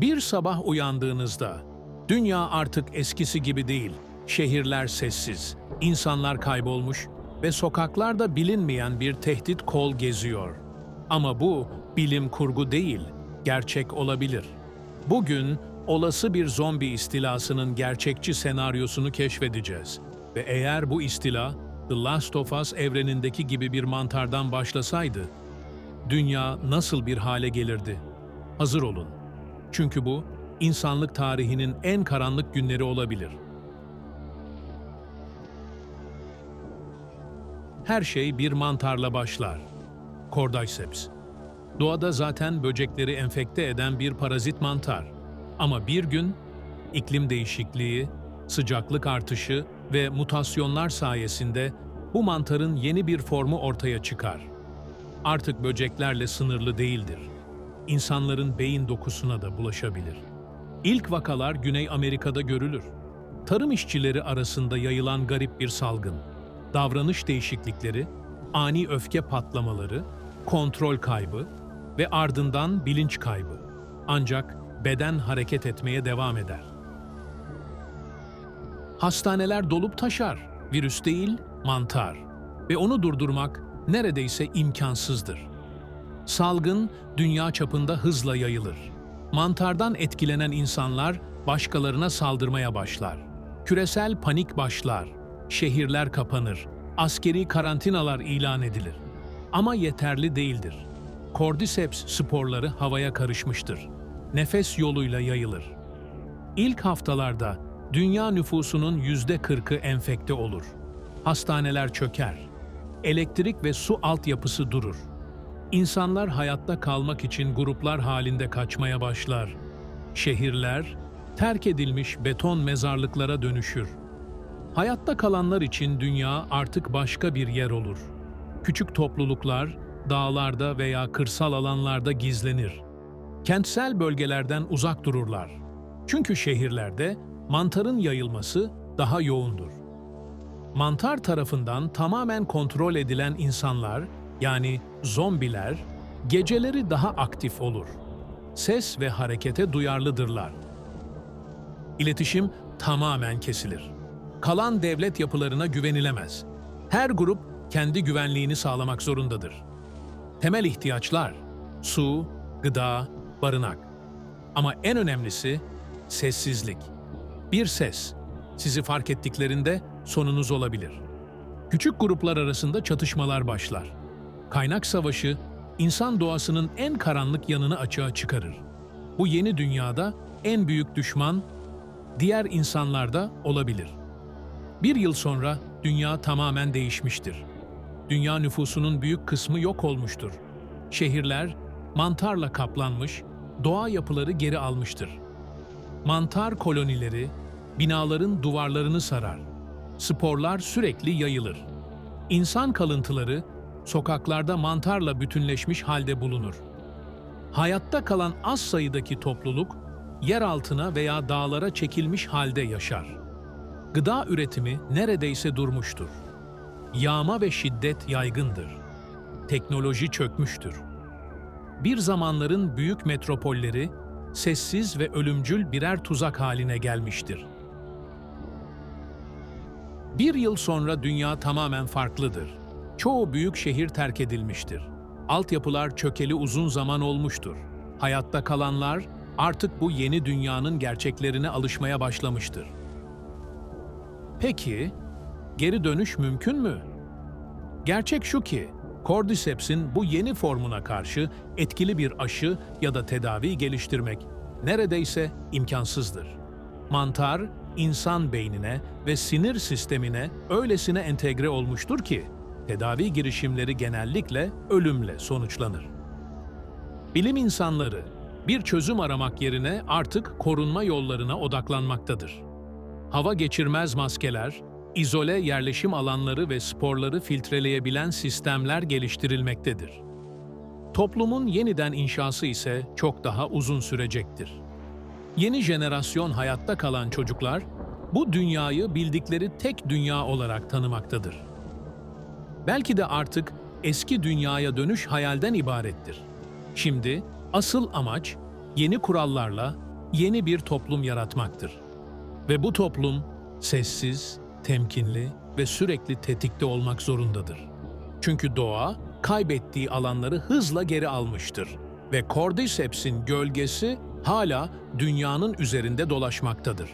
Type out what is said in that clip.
Bir sabah uyandığınızda dünya artık eskisi gibi değil. Şehirler sessiz, insanlar kaybolmuş ve sokaklarda bilinmeyen bir tehdit kol geziyor. Ama bu bilim kurgu değil, gerçek olabilir. Bugün olası bir zombi istilasının gerçekçi senaryosunu keşfedeceğiz. Ve eğer bu istila The Last of Us evrenindeki gibi bir mantardan başlasaydı, dünya nasıl bir hale gelirdi? Hazır olun. Çünkü bu insanlık tarihinin en karanlık günleri olabilir. Her şey bir mantarla başlar. Cordyceps. Doğada zaten böcekleri enfekte eden bir parazit mantar. Ama bir gün iklim değişikliği, sıcaklık artışı ve mutasyonlar sayesinde bu mantarın yeni bir formu ortaya çıkar. Artık böceklerle sınırlı değildir. İnsanların beyin dokusuna da bulaşabilir. İlk vakalar Güney Amerika'da görülür. Tarım işçileri arasında yayılan garip bir salgın. Davranış değişiklikleri, ani öfke patlamaları, kontrol kaybı ve ardından bilinç kaybı. Ancak beden hareket etmeye devam eder. Hastaneler dolup taşar. Virüs değil, mantar. Ve onu durdurmak neredeyse imkansızdır. Salgın dünya çapında hızla yayılır. Mantardan etkilenen insanlar başkalarına saldırmaya başlar. Küresel panik başlar. Şehirler kapanır. Askeri karantinalar ilan edilir. Ama yeterli değildir. Cordyceps sporları havaya karışmıştır. Nefes yoluyla yayılır. İlk haftalarda dünya nüfusunun yüzde kırkı enfekte olur. Hastaneler çöker. Elektrik ve su altyapısı durur. İnsanlar hayatta kalmak için gruplar halinde kaçmaya başlar. Şehirler terk edilmiş beton mezarlıklara dönüşür. Hayatta kalanlar için dünya artık başka bir yer olur. Küçük topluluklar dağlarda veya kırsal alanlarda gizlenir. Kentsel bölgelerden uzak dururlar. Çünkü şehirlerde mantarın yayılması daha yoğundur. Mantar tarafından tamamen kontrol edilen insanlar, yani zombiler, geceleri daha aktif olur. Ses ve harekete duyarlıdırlar. İletişim tamamen kesilir. Kalan devlet yapılarına güvenilemez. Her grup kendi güvenliğini sağlamak zorundadır. Temel ihtiyaçlar su, gıda, barınak. Ama en önemlisi sessizlik. Bir ses sizi fark ettiklerinde sonunuz olabilir. Küçük gruplar arasında çatışmalar başlar. Kaynak savaşı insan doğasının en karanlık yanını açığa çıkarır. Bu yeni dünyada en büyük düşman diğer insanlarda olabilir. Bir yıl sonra dünya tamamen değişmiştir. Dünya nüfusunun büyük kısmı yok olmuştur. Şehirler mantarla kaplanmış, doğa yapıları geri almıştır. Mantar kolonileri binaların duvarlarını sarar. Sporlar sürekli yayılır. İnsan kalıntıları sokaklarda mantarla bütünleşmiş halde bulunur. Hayatta kalan az sayıdaki topluluk yer altına veya dağlara çekilmiş halde yaşar. Gıda üretimi neredeyse durmuştur. Yağma ve şiddet yaygındır. Teknoloji çökmüştür. Bir zamanların büyük metropolleri sessiz ve ölümcül birer tuzak haline gelmiştir. Bir yıl sonra dünya tamamen farklıdır. Çoğu büyük şehir terk edilmiştir. Altyapılar çökeli uzun zaman olmuştur. Hayatta kalanlar artık bu yeni dünyanın gerçeklerine alışmaya başlamıştır. Peki, geri dönüş mümkün mü? Gerçek şu ki, Cordyceps'in bu yeni formuna karşı etkili bir aşı ya da tedavi geliştirmek neredeyse imkansızdır. Mantar, insan beynine ve sinir sistemine öylesine entegre olmuştur ki, tedavi girişimleri genellikle ölümle sonuçlanır. Bilim insanları bir çözüm aramak yerine artık korunma yollarına odaklanmaktadır. Hava geçirmez maskeler, izole yerleşim alanları ve sporları filtreleyebilen sistemler geliştirilmektedir. Toplumun yeniden inşası ise çok daha uzun sürecektir. Yeni jenerasyon hayatta kalan çocuklar, bu dünyayı bildikleri tek dünya olarak tanımaktadır. Belki de artık eski dünyaya dönüş hayalden ibarettir. Şimdi asıl amaç yeni kurallarla yeni bir toplum yaratmaktır. Ve bu toplum sessiz, temkinli ve sürekli tetikte olmak zorundadır. Çünkü doğa kaybettiği alanları hızla geri almıştır ve Cordyceps'in gölgesi hala dünyanın üzerinde dolaşmaktadır.